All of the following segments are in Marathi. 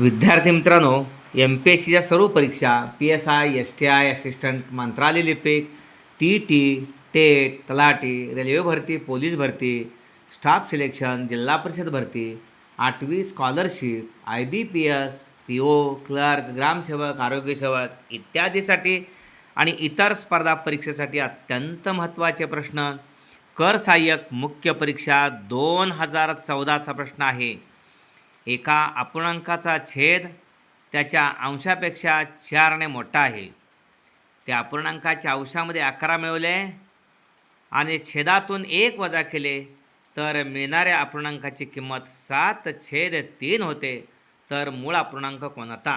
विद्यार्थी मित्रांनो एम पी एस सीच्या सर्व परीक्षा P S I S T I assistant मंत्रालय लिपिक टी टी टेट तलाटी रेल्वे भरती पोलीस भरती स्टाफ सिलेक्शन जिल्हा परिषद भरती आठवी scholarship I B P S P O clerk ग्रामसेवक आरोग्यसेवक इत्यादीसाठी आणि इतर स्पर्धा परीक्षेसाठी अत्यंत महत्त्वाचे प्रश्न. कर सहाय्यक मुख्य परीक्षा दोन हजार चौदाचा प्रश्न आहे. एका अपूर्णांकाचा छेद त्याच्या अंशापेक्षा चारने मोठा आहे. त्या अपूर्णांकाच्या अंशामध्ये अकरा मिळवले आणि छेदातून एक वजा केले तर मिळणाऱ्या अपूर्णांकाची किंमत सात छेद तीन होते. तर मूळ अपूर्णांक कोणता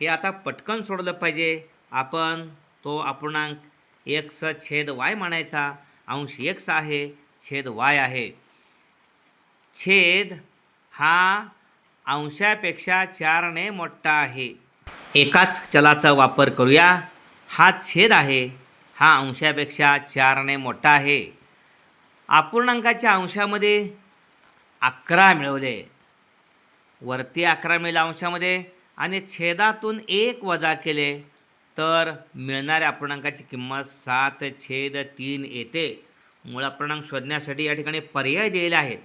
हे आता पटकन सोडलं पाहिजे. आपण तो अपूर्णांक एक्स छेद वाय म्हणायचा. अंश एक्स आहे छेद वाय आहे. छेद हा अंशापेक्षा चारने मोठा आहे. एकाच चलाचा वापर करूया. हा छेद आहे. हा अंशापेक्षा चारने मोठा आहे. अपूर्णांकाच्या अंशामध्ये अकरा मिळवले. वरती अकरा मिळाले अंशामध्ये आणि छेदातून एक वजा केले तर मिळणाऱ्या अपूर्णांकाची किंमत सात छेद तीन येते. मूळ अपूर्णांक शोधण्यासाठी या ठिकाणी पर्याय दिलेले आहेत.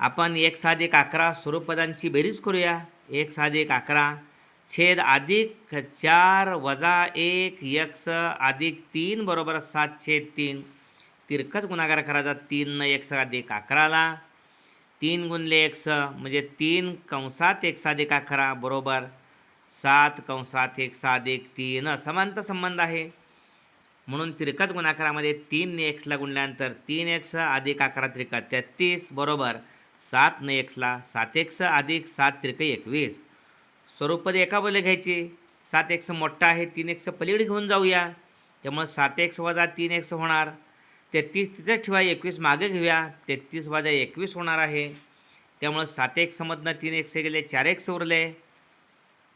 आपण एक साध एक अकरा स्वरूपपदांची बेरीज करूया. एक साध एक अकरा. छेद अधिक चार वजा एक यक्स अधिक तीन बरोबर सात छेद तीन. तिरकस गुणाकार करायचा. तीन एक अधिक अकराला. तीन गुणले एक्स म्हणजे तीन कंसात एक साधिक अकरा बरोबर सात कंसात एक साधिक तीन. समांतर संबंध आहे. म्हणून तिरकस गुणाकारामध्ये तीन एक्सला गुणल्यानंतर तीन एक्स अधिक अकरा त्रिका तेहत्तीस बरोबर सात न एक्सला सात एक्स अधिक सात त्रिक एकवीस. स्वरूपद एका बोले घ्यायची. सात एक्स मोठा आहे तीन एक्स पलीकडे घेऊन जाऊया. त्यामुळे सात एक्स वजा तीन एक्स होणार. तेहतीस तिथेच ठेवा एकवीस मागे घेऊया. तेहतीस वजा एकवीस होणार आहे. त्यामुळं सात एक्समधनं तीन एक्स गेले चार एक्स उरले.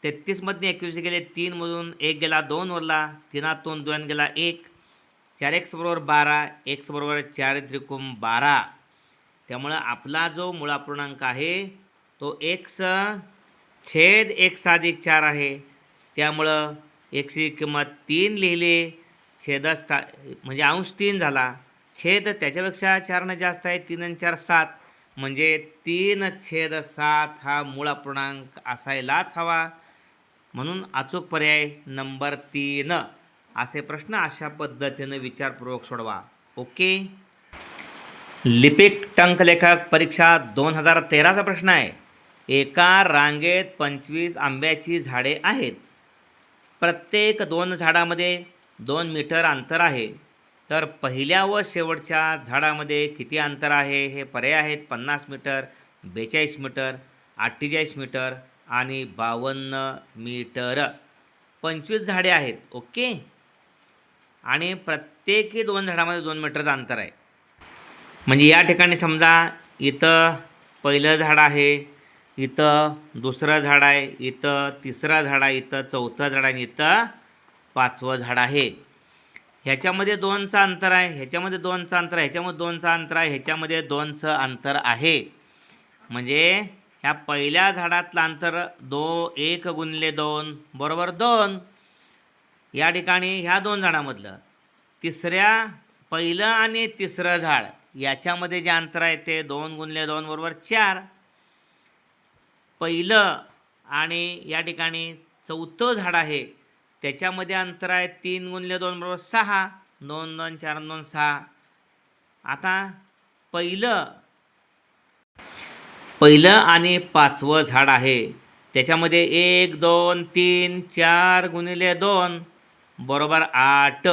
तेहतीसमधनं एकवीस गेले तीनमधून एक गेला दोन उरला. तीनातून दोन गेला एक. चार एक्स बरोबर बारा एक्स बरोबर चार त्रिकोण बारा. त्यामुळं आपला जो मुळापूर्णांक आहे तो एक्स छेद एक्स अधिक चार आहे. त्यामुळं एक्सची किंमत तीन लिहिली छेदस्था म्हणजे अंश तीन झाला. छेद त्याच्यापेक्षा चारनं जास्त आहे तीन आणि चार सात. म्हणजे तीन छेद सात हा मूळ अपूर्णांक असायलाच हवा. म्हणून अचूक पर्याय नंबर तीन. असे प्रश्न अशा पद्धतीनं विचारपूर्वक सोडवा. ओके? लिपिक टंकलेखक परीक्षा दोन हजार तेराचा प्रश्न आहे. एका रांगेत पंचवीस आंब्याची झाडे आहेत. प्रत्येक दोन झाडामध्ये दोन मीटर अंतर आहे. तर पहिल्या व शेवटच्या झाडामध्ये किती अंतर आहे हे पर्याय आहेत. पन्नास मीटर बेचाळीस मीटर अठ्ठेचाळीस मीटर आणि बावन्न मीटर. पंचवीस झाडे आहेत. ओके? आणि प्रत्येकी दोन झाडामध्ये दोन मीटरचं अंतर आहे. म्हणजे या ठिकाणी समजा इथं पहिलं झाड आहे इथं दुसरं झाड आहे इथं तिसरं झाड आहे इथं चौथं झाड आहे आणि इथं पाचवं झाड आहे. ह्याच्यामध्ये दोनचं अंतर आहे ह्याच्यामध्ये दोनचं अंतर आहे ह्याच्यामध्ये दोनचं अंतर आहे ह्याच्यामध्ये दोनचं अंतर आहे. म्हणजे ह्या पहिल्या झाडातलं अंतर दो एक गुणले दोन बरोबर दोन. या ठिकाणी ह्या दोन झाडामधलं. तिसऱ्या पहिलं आणि तिसरं झाड. याच्यामध्ये जे अंतर आहे ते दोन गुणले दोन बरोबर चार. पहिलं आणि या ठिकाणी चौथं झाड आहे त्याच्यामध्ये अंतर आहे तीन गुणले दोन बरोबर सहा. दोन दोन चार दोन सहा. आता पहिलं पहिलं आणि पाचवं झाड आहे त्याच्यामध्ये एक दोन तीन चार गुणिले दोन बरोबर आठ.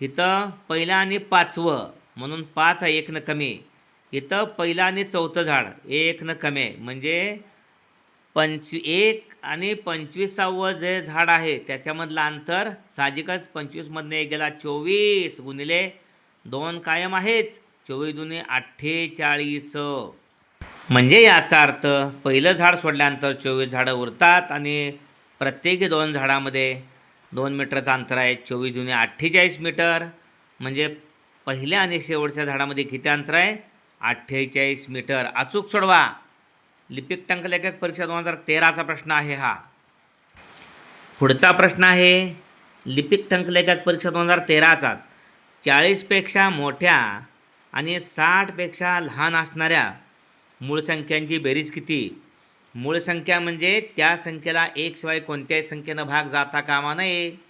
इथं पहिलं आणि पाचवं. म्हणून पाच आहे एकनं कमी. इथं पहिलं आणि चौथं झाड एकनं कमी. आहे म्हणजे पंच एक आणि पंचवीसावं जे झाड आहे त्याच्यामधलं अंतर साहजिकच पंचवीसमधनं एक गेला चोवीस गुणिले दोन कायम आहेच चोवीस दुने अठ्ठेचाळीस. म्हणजे याचा अर्थ पहिलं झाड सोडल्यानंतर चोवीस झाडं उरतात आणि प्रत्येकी दोन झाडामध्ये दोन मीटरचं अंतर आहे चोवीस दुने अठ्ठेचाळीस मीटर. म्हणजे पहिल्या आणि शेवटच्या झाडामध्ये किती अंतर आहे? अठ्ठेचाळीस मीटर. अचूक सोडवा. लिपिक टंकलेखक परीक्षा दोन हजार तेराचा प्रश्न आहे हा. पुढचा प्रश्न आहे लिपिक टंकलेखक परीक्षा दोन हजार तेराचा. चाळीसपेक्षा मोठ्या आणि साठपेक्षा लहान असणाऱ्या मूळ संख्यांची बेरीज किती? मूळ संख्या म्हणजे त्या संख्येला एक शिवाय कोणत्याही संख्येनं भाग जाता कामा नये.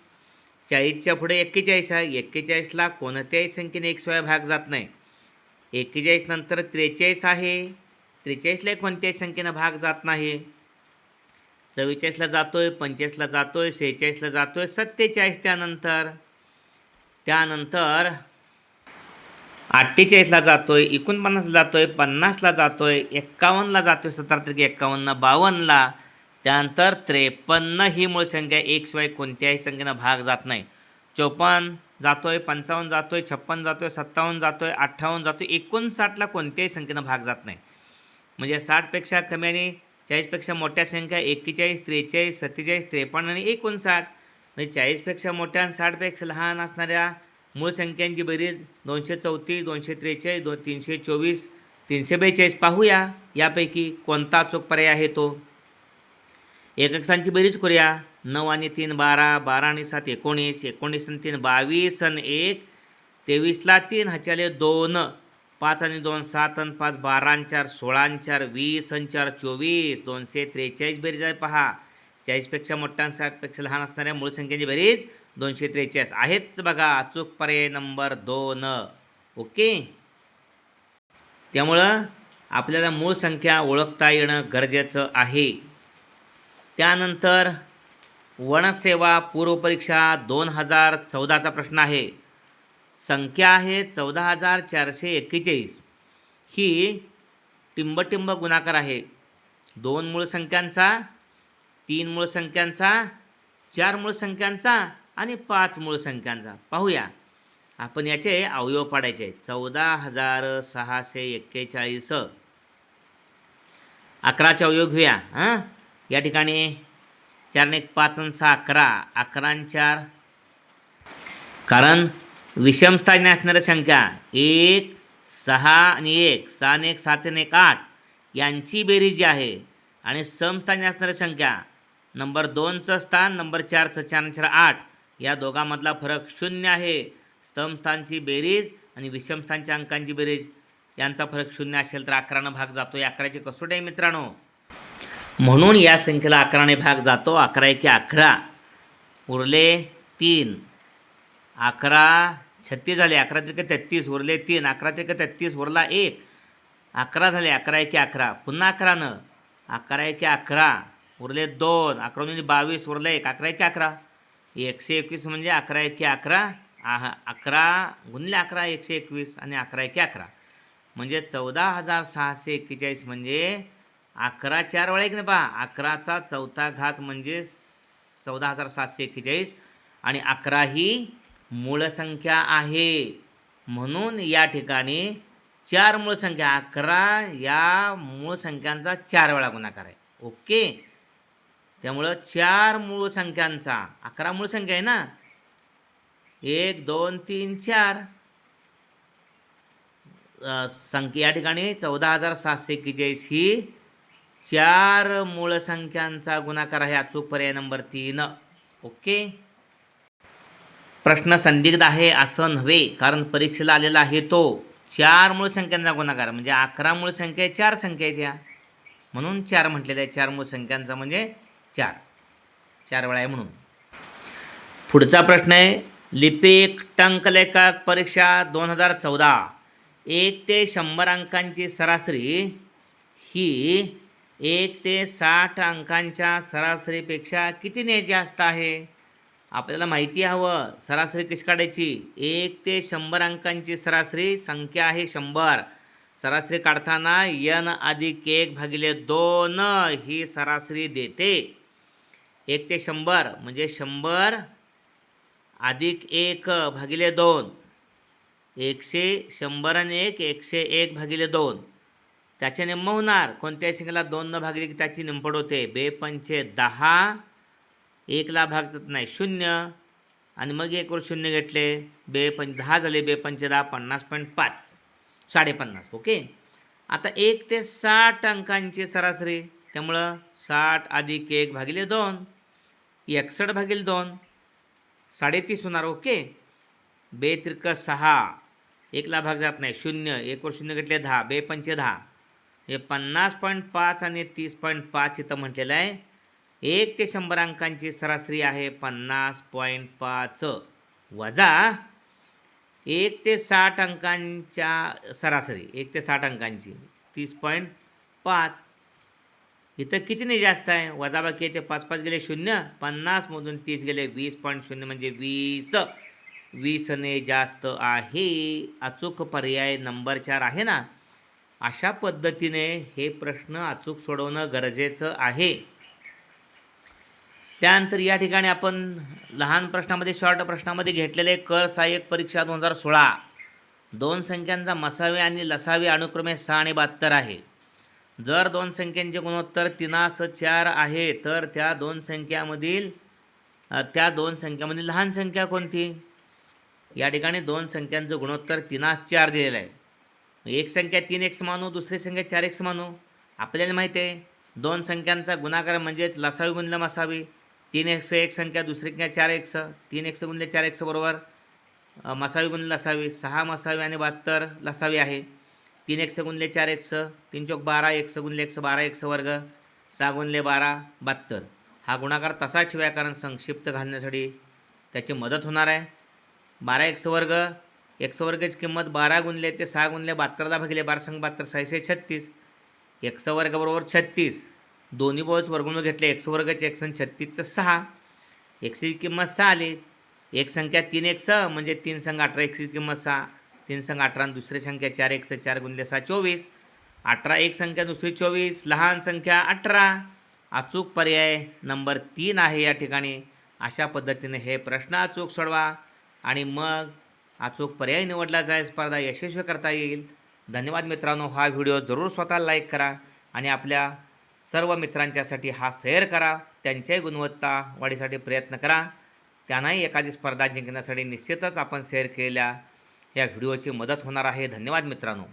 चाळीसच्या पुढे एक्केचाळीस आहे. एक्केचाळीसला कोणत्याही संख्येने एक भाग जात नाही. एक्केचाळीस नंतर त्रेचाळीस आहे. त्रेचाळीसला कोणत्याही संख्येनं भाग जात नाही. चव्वेचाळीसला जातो आहे पंचेचाळीसला जातो आहे सेहेचाळीसला जातो आहे सत्तेचाळीस त्यानंतर. त्यानंतर अठ्ठेचाळीसला जातो आहे एकोणपन्नासला जातो आहे पन्नासला जातो आहे एक्कावन्नला आहे सतरा तारखे एक्कावन्न बावन्नला. त्यानंतर त्रेपन्न ही मूळ संख्या एकशिवाय कोणत्याही संख्येनं भाग जात नाही. चोपन्न आहे पंचावन्न जातो आहे छप्पन्न जातो आहे सत्तावन्न जातो आहे अठ्ठावन्न जातो आहे एकोणसाठला कोणत्याही संख्येनं भाग जात नाही. म्हणजे साठपेक्षा कमी आणि चाळीसपेक्षा मोठ्या संख्या एक्केचाळीस त्रेचाळीस सत्तेचाळीस त्रेपन्न आणि एकोणसाठ. म्हणजे चाळीसपेक्षा मोठ्या आणि साठपेक्षा लहान असणाऱ्या मूळ संख्यांची बेरीज दोनशे चौतीस दोनशे त्रेचाळीस दोन तीनशे चोवीस तीनशे बेचाळीस. पाहूया यापैकी कोणता अचूक पर्याय आहे तो? एककांची बेरीज करूया नऊ आणि तीन बारा बारा आणि सात एकोणीस एकोणीस आणि तीन बावीस आणि एक तेवीसला तीन ह्याच्याले दोन पाच आणि दोन सात आणि पाच बारा आणि चार सोळा आणि चार वीस आणि चार चोवीस दोनशे त्रेचाळीस बेरीज आहे पहा. चाळीसपेक्षा मोठ्या आणि साठपेक्षा लहान असणाऱ्या मूळ संख्येची बेरीज दोनशे त्रेचाळीस आहेच बघा. अचूक पर्याय नंबर दोन. ओके? त्यामुळं आपल्याला मूळ संख्या ओळखता येणं गरजेचं आहे. त्यानंतर वनसेवा पूर्वपरीक्षा दोन हजार चौदाचा प्रश्न आहे. संख्या आहे चौदा हजार चारशे एक्केचाळीस. ही टिंबटिंब गुणाकार आहे. दोन मूळ संख्यांचा तीन मूळ संख्यांचा चार मूळ संख्यांचा आणि पाच मूळ संख्यांचा. पाहूया. आपण याचे अवयव पाडायचे. चौदा हजार सहाशे एक्केचाळीस. अकराचे अवयव घेऊया. हां? या ठिकाणी चार एक पाच आणि सहा अकरा अकरा आणि चार. कारण विषमस्थानी असणाऱ्या संख्या एक सहा आणि एक सहा आणि एक सात आणि एक आठ यांची बेरीज जी आहे आणि समस्थानी असणाऱ्या संख्या नंबर दोनचं स्थान नंबर चारचं चार आणि चार आठ या दोघांमधला फरक शून्य आहे. स्तंभस्थानची बेरीज आणि विषमस्थानच्या अंकांची बेरीज यांचा फरक शून्य असेल तर अकरानं भाग जातो या अकराची कसोटी आहे मित्रांनो. म्हणून या संख्येला अकराने भाग जातो. अकरा एके अकरा. उरले तीन. अकरा छत्तीस झाले. अकरा त्रिके तेहत्तीस उरले तीन. अकरा त्रिके तेहत्तीस उरला एक. अकरा झाले. अकरा एके अकरा. पुन्हा अकरानं अकरा एके अकरा. उरले दोन. अकरा म्हणजे बावीस. उरले एक. अकरा एके अकरा. एकशे एकवीस म्हणजे अकरा एके अकरा. आहा. अकरा गुणले अकरा एकशे एकवीस आणि अकरा एके अकरा. म्हणजे चौदा हजार सहाशे एक्केचाळीस म्हणजे अकरा चार वेळा एक ना पहा. अकराचा चौथा घात म्हणजे चौदा हजार सातशे एक्केचाळीस आणि अकरा ही मूळ संख्या आहे. म्हणून या ठिकाणी चार मूळ संख्या अकरा या मूळ संख्यांचा चार वेळा गुणाकार आहे. ओके? त्यामुळं चार मूळ संख्यांचा अकरा मूळ संख्या आहे ना? एक दोन तीन चार. संख्या या ठिकाणी चौदा हजार सातशे एक्केचाळीस ही चार मूळ संख्यांचा गुणाकार आहे. अचूक पर्याय नंबर तीन. ओके? प्रश्न संदिग्ध आहे असं नव्हे कारण परीक्षेला आलेला आहे तो. चार मूळ संख्यांचा गुणाकार म्हणजे अकरा मूळ संख्या आहे, चार संख्या आहेत या. म्हणून चार म्हटलेल्या आहे. चार मूळ संख्यांचा म्हणजे चार. चार वेळा आहे म्हणून. पुढचा प्रश्न आहे. लिपिक टंकलेखक परीक्षा दोन हजार चौदा. एक ते शंभर अंकांची सरासरी ही एक ते साठ अंकांच्या सरासरीपेक्षा कितीने जास्त आहे? आपल्याला माहिती हवं सरासरी कशी काढायची? एक ते शंभर अंकांची सरासरी संख्या आहे शंभर. सरासरी काढताना यन अधिक एक भागिले दोन ही सरासरी देते. एक ते शंभर म्हणजे शंभर अधिक एक भागिले दोन. एकशे शंभर आणि एक एकशे एक भागिले दोन. त्याचे निम्म होणार कोणत्याही शिंगला दोन न भागले की त्याची निंपड होते. बे पंचे दहा एकला भाग जात नाही शून्य. आणि मग एकवर शून्य घेतले. बे पंच दहा झाले बे पंचे दहा पन्नास पॉईंट पाच. साडेपन्नास ओके? आता एक ते साठ अंकांची सरासरी. त्यामुळं साठ अधिक एक भागिले दोन. एकसठ भागिले दोन. साडेतीस होणार ओके? बे त्रिक सहा. एकला भाग जात नाही शून्य. एकवर शून्य घेतले दहा. बे पंचे दहा. हे पन्नास पॉईंट पाच आणि तीस पॉईंट पाच इथं म्हटलेलं आहे. एक ते शंभर अंकांची सरासरी आहे पन्नास पॉईंट पाच. वजा एक ते साठ अंकांच्या सरासरी एक ते साठ अंकांची तीस पॉईंट पाच. इथं कितीने जास्त आहे? वजाबाकी येते पाच पाच गेले शून्य पन्नासमधून तीस गेले वीस पॉईंट शून्य म्हणजे वीस. वीसने जास्त आहे. अचूक पर्याय नंबर चार आहे ना? अशा पद्धतीने हे प्रश्न अचूक सोडवणं गरजेचं आहे. त्यानंतर या ठिकाणी आपण लहान प्रश्नामध्ये शॉर्ट प्रश्नामध्ये घेतलेले कर सहाय्यक परीक्षा दोन हजार सोळा. दोन संख्यांचा मसावे आणि लसावे अनुक्रमे सहा आणि बहात्तर आहे. जर दोन संख्यांचे गुणोत्तर तिनास चार आहे तर त्या दोन संख्यामधील त्या दोन संख्यामधील लहान संख्या कोणती? या ठिकाणी दोन संख्यांचं गुणोत्तर तिनास चार दिलेलं आहे. एक संख्या तीन एक्स मानू हो, दुसरी संख्या चार एक्स मानू हो. आपल्याला माहिती आहे दोन संख्यांचा गुणाकार म्हणजेच लसावी गुणलं मसावी तीन एक्स एक संख्या दुसरी संख्या चार एक्स तीन एक्स गुणले चार एक्स बरोबर. मसावी गुणले लसावी सहा मसावी आणि बहात्तर लसावी आहे. तीन एक्स गुणले चार एक्स तीन चौक बारा एक्स गुणले एक्स बारा एक्स वर्ग सहा गुणले बारा बहात्तर. हा गुणाकार तसाच ठेवा कारण संक्षिप्त घालण्यासाठी त्याची मदत होणार आहे. बारा एक्स वर्ग एक्स वर्गाची किंमत बारा गुणले ते सहा गुणले बहात्तरला भागले बारा संघ बहात्तर सहाशे छत्तीस. एक्स वर्ग बरोबर छत्तीस. दोन्ही बोज वर्गुण घेतले एक्स वर्गाचे एक सण छत्तीसचं सहा. एक्सची किंमत सहा आली. एक संख्या तीन एक स म्हणजे तीन संघ अठरा एकची किंमत सहा. तीन संघ अठरा आणि दुसरी संख्या चार एक स चार गुणले सहा चोवीस. अठरा एक संख्या दुसरी चोवीस. लहान संख्या अठरा. अचूक पर्याय नंबर तीन आहे या ठिकाणी. अशा पद्धतीने हे प्रश्न अचूक सोडवा. आणि मग अचूक पर्याय निवडला जाय स्पर्धा यशस्वी करता येईल. धन्यवाद मित्रांनो हा व्हिडिओ जरूर स्वतः लाईक करा आणि आपल्या सर्व मित्रांच्यासाठी हा शेअर करा. त्यांच्याही गुणवत्ता वाढीसाठी प्रयत्न करा. त्यांनाही एखादी स्पर्धा जिंकण्यासाठी निश्चितच आपण शेअर केलेल्या या व्हिडिओची मदत होणार आहे. धन्यवाद मित्रांनो.